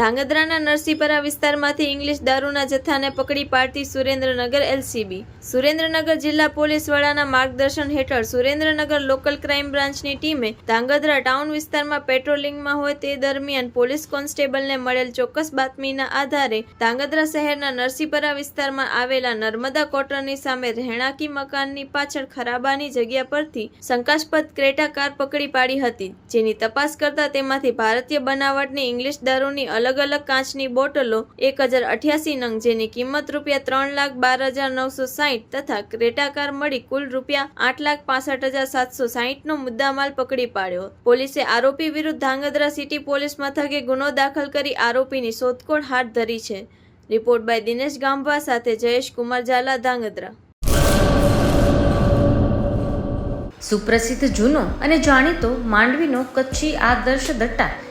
ધાંગધ્રાના નરસીપરા વિસ્તારમાંથી ઇંગ્લિશ દારૂના જથ્થાને પકડી પાડતી સુરેન્દ્રનગર એલસીબી. સુરેન્દ્રનગર જિલ્લા પોલીસ વડાના માર્ગદર્શન હેઠળ સુરેન્દ્રનગર લોકલ ક્રાઇમ બ્રાન્ચની ટીમે ધાંગધ્રા ટાઉન વિસ્તારમાં પેટ્રોલિંગમાં હોય તે દરમિયાન પોલીસ કોન્સ્ટેબલને મળેલ ચોક્કસ બાતમીના આધારે ધાંગધ્રા શહેરના નરસિંહપરા વિસ્તારમાં આવેલા નર્મદા કોટરની સામે રહેણાંકી મકાનની પાછળ ખરાબાની જગ્યા પરથી શંકાસ્પદ ક્રેટા કાર પકડી પાડી હતી. જેની તપાસ કરતા તેમાંથી ભારતીય બનાવટની ઇંગ્લિશ દારૂની અલગ અલગ અલગ કાચની બોટલો એક હજાર અઠ્યાસી નંગ, જેની કિંમત રૂપિયા ત્રણ લાખ બાર હજાર નવસો સાહીઠ તથા ક્રેટા કાર મળી કુલ રૂપિયા આઠ લાખ પાસઠ હજાર સાતસો સાહીઠનો મુદ્દામાલ પકડી પાડ્યો. પોલીસે આરોપી વિરુદ્ધ ધાંગધ્રા સિટી પોલીસ મથકે ગુનો દાખલ કરી આરોપીની શોધખોળ હાથ ધરી છે. રિપોર્ટ બાય દિનેશ ગાંભા સાથે જયેશ કુમાર ઝાલા, ધાંગધ્રા. સુપ્રસિદ્ધ જૂનો અને જાણીતો માંડવીનો કચ્છી આદર્શ દટ્ટા